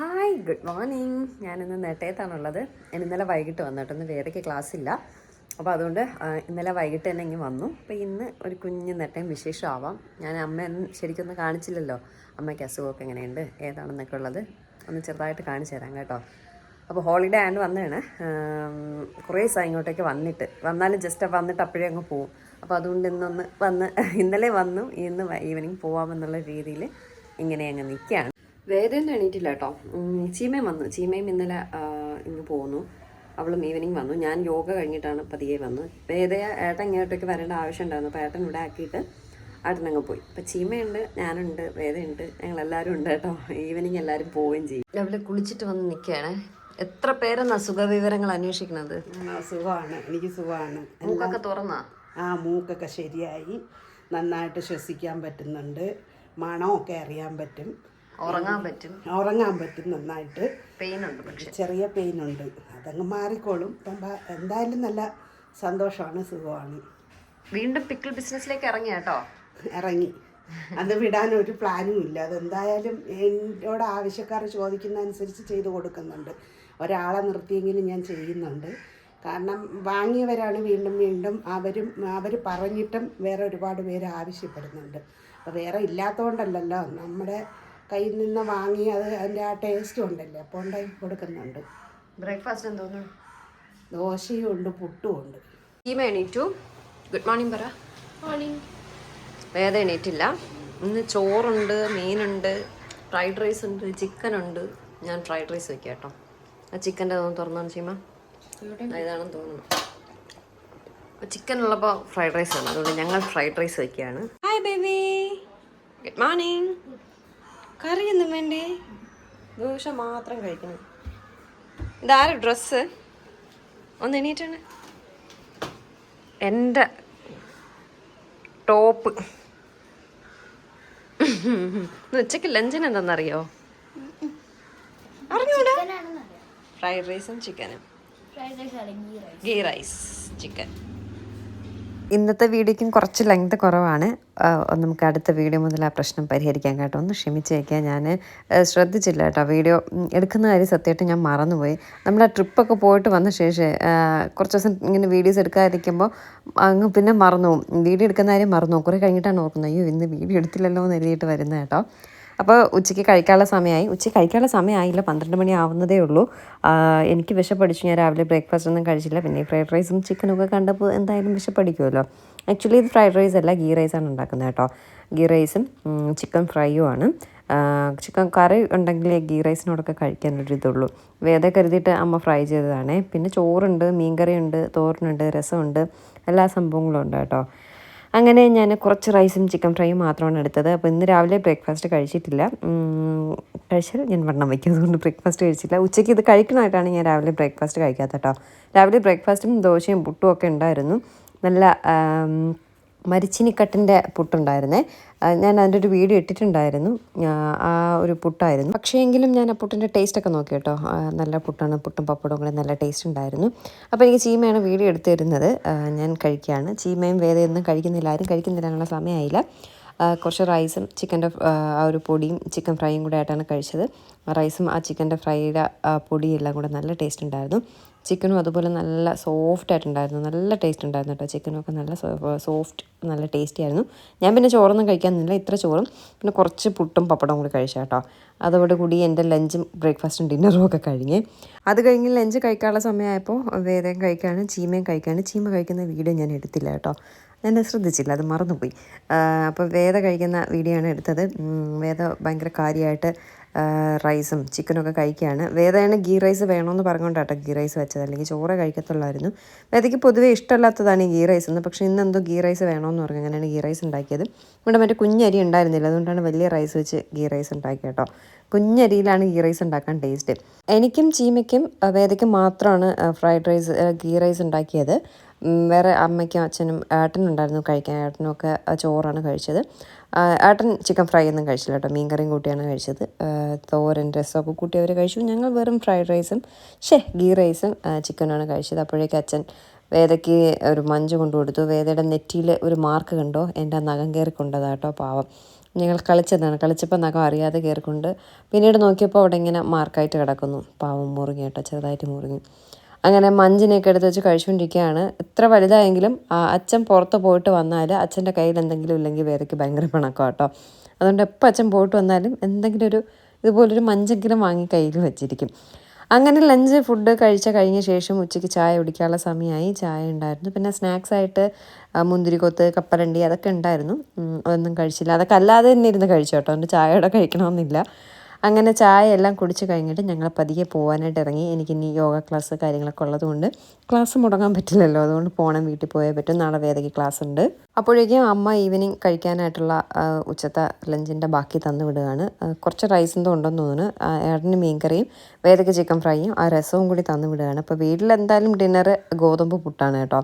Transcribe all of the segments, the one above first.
Hi good morning. ഞാനിന്ന് നെട്ടയത്താണുള്ളത്. ഞാൻ ഇന്നലെ വൈകിട്ട് വന്നു കേട്ടോ. ഇന്ന് ക്ലാസ് ഇല്ല അപ്പോൾ അതുകൊണ്ട് ഇന്നലെ വൈകിട്ട് തന്നെ ഇങ്ങ് വന്നു. അപ്പോൾ ഇന്ന് ഒരു കുഞ്ഞ് നെട്ടയും വിശേഷമാവാം. ഞാൻ അമ്മ ശരിക്കൊന്നും കാണിച്ചില്ലല്ലോ. അമ്മയ്ക്ക് അസുഖമൊക്കെ എങ്ങനെയുണ്ട്? ഏതാണെന്നൊക്കെ ഉള്ളത് ഒന്ന് ചെറുതായിട്ട് കാണിച്ചു തരാം കേട്ടോ. അപ്പോൾ ഹോളിഡേ ആയതുകൊണ്ട് വന്നതാണ്. കുറേ ദിവസം ഇങ്ങോട്ടേക്ക് വന്നിട്ട് വന്നാലും ജസ്റ്റ് വന്നിട്ട് അപ്പോഴേ അങ്ങ് പോവും. അപ്പോൾ അതുകൊണ്ട് ഇന്നൊന്ന് വന്ന് ഇന്നലെ വന്നു. ഇന്ന് ഈവനിങ് പോവാമെന്നുള്ള രീതിയിൽ ഇങ്ങനെ അങ്ങ് നിൽക്കുകയാണ്. വേദന എണീറ്റില്ല കേട്ടോ ചീമയും വന്നു. ചീമയും ഇന്നലെ ഇന്ന് ഇങ്ങ് പോന്നു. അവളും ഈവനിങ് വന്നു. ഞാൻ യോഗ കഴിഞ്ഞിട്ടാണ് പതിയെ വന്നു. വേദയ ഏട്ടൻ ഇങ്ങോട്ടേക്ക് വരേണ്ട ആവശ്യം ഉണ്ടായിരുന്നു അപ്പോൾ ഏട്ടൻ ഇവിടെ ആക്കിയിട്ട് ഏട്ടനങ്ങ് പോയി. അപ്പം ചീമയുണ്ട് ഞാനുണ്ട് വേദയുണ്ട് ഞങ്ങളെല്ലാവരും ഉണ്ട് കേട്ടോ. ഈവനിങ് എല്ലാവരും പോവുകയും ചെയ്യും. രാവിലെ കുളിച്ചിട്ട് വന്ന് നിൽക്കുകയാണ് എത്ര പേരെന്നാ സുഖവിവരങ്ങൾ അന്വേഷിക്കുന്നത്? ആ, സുഖമാണ്. എനിക്ക് സുഖമാണ്. മൂക്കൊക്കെ തുറന്നാ? ആ മൂക്കൊക്കെ ശരിയായി. നന്നായിട്ട് ശ്വസിക്കാൻ പറ്റുന്നുണ്ട്. മണമൊക്കെ അറിയാൻ പറ്റും. ഉറങ്ങാൻ പറ്റും. ഉറങ്ങാൻ പറ്റും നന്നായിട്ട്. പെയിൻ ഉണ്ട് പക്ഷേ. ചെറിയ പെയിൻ ഉണ്ട് അതങ്ങ് മാറിക്കോളും. ഇപ്പം എന്തായാലും നല്ല സന്തോഷമാണ് സുഖമാണ്. വീണ്ടും പിക്കിൾ ബിസിനസ്സിലേക്ക് ഇറങ്ങി കേട്ടോ? ഇറങ്ങി. അത് വിടാൻ ഒരു പ്ലാനും ഇല്ല. അതെന്തായാലും എന്നോട് ആവശ്യക്കാർ ചോദിക്കുന്ന അനുസരിച്ച് ചെയ്തു കൊടുക്കുന്നുണ്ട്. ഒരാളെ നിർത്തിയെങ്കിലും ഞാൻ ചെയ്യുന്നുണ്ട്. കാരണം വാങ്ങിയവരാണ് വീണ്ടും വീണ്ടും അവരും അവർ പറഞ്ഞിട്ടും വേറെ ഒരുപാട് പേര് ആവശ്യപ്പെടുന്നുണ്ട്. അപ്പോൾ വേറെ ഇല്ലാത്തതുകൊണ്ടല്ലല്ലോ. നമ്മുടെ കയ്യിൽ നിന്ന് വാങ്ങി അത് അതിന്റെ ആ ടേസ്റ്റും ഉണ്ടല്ലേ അപ്പോൾ ഉണ്ടാക്കി കൊടുക്കുന്നുണ്ട്. ബ്രേക്ക്ഫാസ്റ്റ് എന്തോന്നു? ദോശയും ഉണ്ട് പുട്ടും ഉണ്ട്. ടീമ എണീറ്റു? ഗുഡ് മോർണിംഗ് പറ. മോർണിംഗ് വേദ എണീറ്റില്ല. ഇന്ന് ചോറുണ്ട് മീനുണ്ട് ഫ്രൈഡ് റൈസ് ഉണ്ട് ചിക്കൻ ഉണ്ട്. ഞാൻ ഫ്രൈഡ് റൈസ് വെക്കാം കേട്ടോ. ആ ചിക്കന്റെ തോന്നുന്നു തുറന്നാണ് ചീമ ഇതാണെന്ന് തോന്നുന്നു. ചിക്കൻ ഉള്ളപ്പോൾ ഫ്രൈഡ് റൈസ് ആണ്. അതുകൊണ്ട് ഞങ്ങൾ ഫ്രൈഡ് റൈസ് വെക്കുകയാണ്. ഹായ് ബേബി ഗുഡ് മോർണിംഗ് കറിയൊന്നും വേണ്ടേ? ദോശ മാത്രം കഴിക്കണം. ഇതാരും ഡ്രസ്സ്? ഒന്ന് എണീറ്റാണ്. എന്റെ ടോപ്പ്. ഉച്ചയ്ക്ക് ലഞ്ചിന് എന്താണെന്നറിയോ അറിഞ്ഞൂടാ. ഫ്രൈഡ് റൈസും ചിക്കനും ഗീ റൈസ് ചിക്കൻ ഇന്നത്തെ വീഡിയോയ്ക്കും കുറച്ച് ലെങ്ത് കുറവാണ്. നമുക്ക് അടുത്ത വീഡിയോ മുതൽ ആ പ്രശ്നം പരിഹരിക്കാൻ കേട്ടോ. ഒന്ന് ക്ഷമിച്ചേക്കാം ഞാൻ ശ്രദ്ധിച്ചില്ല കേട്ടോ. വീഡിയോ എടുക്കുന്ന കാര്യം സത്യമായിട്ട് ഞാൻ മറന്നുപോയി. നമ്മൾ ആ ട്രിപ്പൊക്കെ പോയിട്ട് വന്ന ശേഷം കുറച്ച് ദിവസം ഇങ്ങനെ വീഡിയോസ് എടുക്കാതിരിക്കുമ്പോൾ അങ്ങ് പിന്നെ മറന്നു വീഡിയോ എടുക്കുന്ന കാര്യം മറന്നു കുറേ കഴിഞ്ഞിട്ടാണ് ഓർക്കുന്നത്. അയ്യോ ഇന്ന് വീഡിയോ എടുത്തില്ലല്ലോ എന്ന് എഴുതിയിട്ട് വരുന്നത് കേട്ടോ. അപ്പോൾ ഉച്ചയ്ക്ക് കഴിക്കാനുള്ള സമയമായി. ഉച്ചയ്ക്ക് കഴിക്കാനുള്ള സമയമായില്ല. പന്ത്രണ്ട് മണി ആവുന്നതേ ഉള്ളൂ. എനിക്ക് വിശപ്പടിച്ചു. ഞാൻ രാവിലെ ബ്രേക്ക്ഫാസ്റ്റ് ഒന്നും കഴിച്ചില്ല. പിന്നെ ഫ്രൈഡ് റൈസും ചിക്കനും ഒക്കെ കണ്ടപ്പോൾ എന്തായാലും വിശപ്പടിക്കുമല്ലോ. ആക്ച്വലി ഇത് ഫ്രൈഡ് റൈസ് അല്ല ഗീ റൈസാണ് ഉണ്ടാക്കുന്നത് കേട്ടോ. ഗീ റൈസും ചിക്കൻ ഫ്രൈയും ആണ്. ചിക്കൻ കറി ഉണ്ടെങ്കിൽ ഗീ റൈസിനോടൊക്കെ കഴിക്കാനൊരു ഇതുള്ളൂ. വേദ കരുതിയിട്ട് അമ്മ ഫ്രൈ ചെയ്തതാണേ. പിന്നെ ചോറുണ്ട് മീൻകറിയുണ്ട് തോരനുണ്ട് രസമുണ്ട്. എല്ലാ സംഭവങ്ങളും ഉണ്ട് കേട്ടോ. അങ്ങനെ ഞാൻ കുറച്ച് റൈസും ചിക്കൻ ഫ്രൈയും മാത്രമാണ് എടുത്തത്. അപ്പോൾ ഇന്ന് രാവിലെ ബ്രേക്ക്ഫാസ്റ്റ് കഴിച്ചിട്ടില്ല. കഴിച്ചാൽ ഞാൻ വണ്ണം വയ്ക്കും. അതുകൊണ്ട് ബ്രേക്ക്ഫാസ്റ്റ് കഴിച്ചില്ല. ഉച്ചയ്ക്ക് ഇത് കഴിക്കണമായിട്ടാണ് ഞാൻ രാവിലെ ബ്രേക്ക്ഫാസ്റ്റ് കഴിക്കാത്ത കേട്ടോ. രാവിലെ ബ്രേക്ക്ഫാസ്റ്റും ദോശയും പുട്ടും ഒക്കെ ഉണ്ടായിരുന്നു. നല്ല മരിച്ചിനിക്കട്ടിന്റെ പുട്ടുണ്ടായിരുന്നേ. ഞാൻ അതിന്റെ ഒരു വീഡിയോ ഇട്ടിട്ടുണ്ടായിരുന്നു. ആ, ഒരു പുട്ടായിരുന്നു. പക്ഷേ എങ്കിലും ഞാൻ ആ പുട്ടിന്റെ ടേസ്റ്റൊക്കെ നോക്കി കേട്ടോ. നല്ല പുട്ടാണ്. പുട്ടും പപ്പടവും കൂടെ നല്ല ടേസ്റ്റ് ഉണ്ടായിരുന്നു. അപ്പോൾ എനിക്ക് ചീമയാണ് വീഡിയോ എടുത്തു തരുന്നത് ഞാൻ കഴിക്കുകയാണ്. ചീമയും വേദയൊന്നും കഴിക്കുന്നില്ല. ആരും കഴിക്കുന്നില്ല. എന്നുള്ള സമയമായില്ല. കുറച്ച് റൈസും ചിക്കന്റെ ആ ഒരു പൊടിയും ചിക്കൻ ഫ്രൈയും കൂടെ ആയിട്ടാണ് കഴിച്ചത്. റൈസും ആ ചിക്കന്റെ ഫ്രൈയുടെ പൊടിയും എല്ലാം കൂടെ നല്ല ടേസ്റ്റ് ഉണ്ടായിരുന്നു. ചിക്കനും അതുപോലെ നല്ല സോഫ്റ്റ് ആയിട്ടുണ്ടായിരുന്നു. നല്ല ടേസ്റ്റ് ഉണ്ടായിരുന്നു കേട്ടോ. ചിക്കനൊക്കെ നല്ല സോഫ്റ്റ് നല്ല ടേസ്റ്റി ആയിരുന്നു. ഞാൻ പിന്നെ ചോറൊന്നും കഴിക്കാനില്ല. ഇത്ര ചോറും. പിന്നെ കുറച്ച് പുട്ടും പപ്പടവും കൂടി കഴിച്ചു കേട്ടോ. അതോടെ കൂടി എന്റെ ലഞ്ചും ബ്രേക്ക്ഫാസ്റ്റും ഡിന്നറും ഒക്കെ കഴിഞ്ഞ്. അത് കഴിഞ്ഞ് ലഞ്ച് കഴിക്കാനുള്ള സമയമായപ്പോൾ വേദം കഴിക്കാണ് ചീമയും കഴിക്കാണ് ചീമ കഴിക്കുന്ന വീഡിയോ ഞാൻ എടുത്തില്ല കേട്ടോ. ഞാൻ ശ്രദ്ധിച്ചില്ല അത് മറന്നുപോയി. അപ്പോൾ വേദ കഴിക്കുന്ന വീഡിയോ ആണ് എടുത്തത്. വേദ ഭയങ്കര കാര്യമായിട്ട് റൈസും ചിക്കനൊക്കെ കഴിക്കുകയാണ് വേദയാണ് ഗീ റൈസ് വേണമെന്ന് പറഞ്ഞുകൊണ്ടാട്ടോ ഗീ റൈസ് വെച്ചത്. അല്ലെങ്കിൽ ചോറ് കഴിക്കത്തുള്ളായിരുന്നു. വേദയ്ക്ക് പൊതുവേ ഇഷ്ടമല്ലാത്തതാണ് ഈ ഗീ റൈസ് എന്ന്. പക്ഷേ ഇന്ന് എന്തോ ഗീ റൈസ് വേണമെന്ന് പറഞ്ഞു. അങ്ങനെയാണ് ഗീ റൈസ് ഉണ്ടാക്കിയത്. ഇവിടെ മറ്റേ കുഞ്ഞരി ഉണ്ടായിരുന്നില്ല. അതുകൊണ്ടാണ് വലിയ റൈസ് വെച്ച് ഗീ റൈസ് ഉണ്ടാക്കിയത് കേട്ടോ കുഞ്ഞരിയിലാണ് ഗീ റൈസ് ഉണ്ടാക്കാൻ ടേസ്റ്റ് എനിക്കും ചീമയ്ക്കും വേദയ്ക്കും മാത്രമാണ് ഫ്രൈഡ് റൈസ് ഗീ റൈസ് ഉണ്ടാക്കിയത്. വേറെ അമ്മയ്ക്കും അച്ഛനും ഏട്ടനും ഉണ്ടായിരുന്നു കഴിക്കാൻ. ഏട്ടനൊക്കെ ചോറാണ് കഴിച്ചത്. ഏട്ടൻ ചിക്കൻ ഫ്രൈ ഒന്നും കഴിച്ചില്ല കേട്ടോ. മീൻ കറിയും കൂട്ടിയാണ് കഴിച്ചത്. തോരൻ രസമൊക്കെ കൂട്ടി അവർ കഴിച്ചു. ഞങ്ങൾ വെറും ഫ്രൈഡ് റൈസും ഷേ ഗീ റൈസും ചിക്കനുമാണ് കഴിച്ചത്. അപ്പോഴേക്ക് അച്ഛൻ വേദയ്ക്ക് ഒരു മഞ്ച് കൊണ്ടു കൊടുത്തു. വേദയുടെ നെറ്റിയിൽ ഒരു മാർക്ക് കണ്ടോ? എന്റെ നഖം കയറിക്കൊണ്ടത് കൊണ്ടതാ കേട്ടോ പാവം. ഞങ്ങൾ കളിച്ചതാണ്. കളിച്ചപ്പോൾ നഖം അറിയാതെ കയറിക്കൊണ്ട് പിന്നീട് നോക്കിയപ്പോൾ അവിടെ ഇങ്ങനെ മാർക്കായിട്ട് കിടക്കുന്നു. പാവം മുറുങ്ങി കേട്ടോ ചെറുതായിട്ട് മുറിഞ്ഞു അങ്ങനെ മഞ്ചിനെയൊക്കെ എടുത്ത് വെച്ച് കഴിച്ചുകൊണ്ടിരിക്കുകയാണ്. എത്ര വലുതായെങ്കിലും അച്ഛൻ പുറത്ത് പോയിട്ട് വന്നാൽ അച്ഛന്റെ കയ്യിൽ എന്തെങ്കിലും ഇല്ലെങ്കിൽ വേറെക്ക് ഭയങ്കര പിണക്കം കേട്ടോ അതുകൊണ്ട് എപ്പോൾ അച്ഛൻ പോയിട്ട് വന്നാലും എന്തെങ്കിലും ഒരു ഇതുപോലൊരു മഞ്ചെങ്കിലും വാങ്ങി കയ്യിൽ വെച്ചിരിക്കും. അങ്ങനെ ലഞ്ച് ഫുഡ് കഴിച്ച കഴിഞ്ഞ ശേഷം ഉച്ചയ്ക്ക് ചായ കുടിക്കാനുള്ള സമയമായി. ചായ ഉണ്ടായിരുന്നു. പിന്നെ സ്നാക്സ് ആയിട്ട് മുന്തിരിക്കൊത്ത് കപ്പലണ്ടി അതൊക്കെ ഉണ്ടായിരുന്നു. അതൊന്നും കഴിച്ചില്ല. അതൊക്കെ അല്ലാതെ തന്നെ ഇരുന്ന് കഴിച്ചു കേട്ടോ അതുകൊണ്ട് ചായയോടെ കഴിക്കണമെന്നില്ല. അങ്ങനെ ചായ എല്ലാം കുടിച്ച് കഴിഞ്ഞിട്ട് ഞങ്ങൾ പതിയെ പോകാനായിട്ട് ഇറങ്ങി എനിക്ക് ഇനി യോഗ ക്ലാസ് കാര്യങ്ങളൊക്കെ ഉള്ളതുകൊണ്ട് ക്ലാസ് മുടങ്ങാൻ പറ്റില്ലല്ലോ. അതുകൊണ്ട് പോകണം വീട്ടിൽ പോയേ പറ്റും. നാളെ വേദയ്ക്ക് ക്ലാസ് ഉണ്ട് അപ്പോഴേക്കും അമ്മ ഈവനിങ് കഴിക്കാനായിട്ടുള്ള ഉച്ചത്തെ ലഞ്ചിന്റെ ബാക്കി തന്നു വിടുകയാണ്. കുറച്ച് റൈസ് എന്തോ ഉണ്ടെന്ന് തോന്നുന്നു. ആ, ഏട്ടന് മീൻകറിയും വേദയ്ക്ക് ചിക്കൻ ഫ്രൈയും ആ രസവും കൂടി തന്നു വിടുകയാണ്. അപ്പോൾ വീട്ടിൽ എന്തായാലും ഡിന്നർ ഗോതമ്പ് പുട്ടാണ് കേട്ടോ.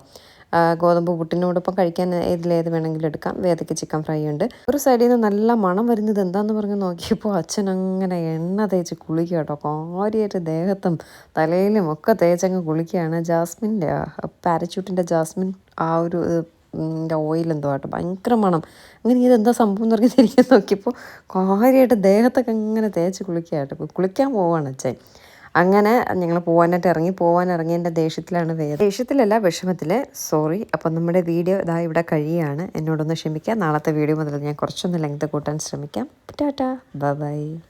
ഗോതമ്പ് പുട്ടിനോടൊപ്പം കഴിക്കാൻ ഇതിലേത് വേണമെങ്കിലും എടുക്കാം. വേദയ്ക്ക് ചിക്കൻ ഫ്രൈ ഉണ്ട്. ഒരു സൈഡിൽ നിന്ന് നല്ല മണം വരുന്നത് എന്താന്ന് പറഞ്ഞ് നോക്കിയപ്പോൾ അച്ഛൻ അങ്ങനെ എണ്ണ തേച്ച് കുളിക്കുക കേട്ടോ. കാര്യമായിട്ട് ദേഹത്തും തലയിലും ഒക്കെ തേച്ചങ്ങ് കുളിക്കുകയാണ്. ജാസ്മിന്റെ പാരച്യൂട്ടിന്റെ ജാസ്മിൻ ആ ഒരു ഓയിൽ എന്തോ ആട്ടോ. ഭയങ്കര മണം. അങ്ങനെ ഇതെന്താ സംഭവം എന്ന് പറഞ്ഞ് നോക്കിയപ്പോൾ കാര്യമായിട്ട് ദേഹത്തൊക്കെ അങ്ങനെ തേച്ച് കുളിക്കുക കേട്ടോ. കുളിക്കാൻ പോവാണ് അച്ഛൻ. അങ്ങനെ ഞങ്ങൾ പോകാനായിട്ട് ഇറങ്ങി പോകാൻ ഇറങ്ങിയതിന്റെ ദേഷ്യത്തിലാണ് വേദ ദേഷ്യത്തിലല്ല വിഷമത്തിൽ സോറി അപ്പം നമ്മുടെ വീഡിയോ ഇതാ ഇവിടെ കഴിയുകയാണ്. എന്നോടൊന്ന് ക്ഷമിക്കാം. നാളത്തെ വീഡിയോ മുതൽ ഞാൻ കുറച്ചൊന്ന് ലെങ്ത് കൂട്ടാൻ ശ്രമിക്കാം. ടാറ്റാ. ബൈ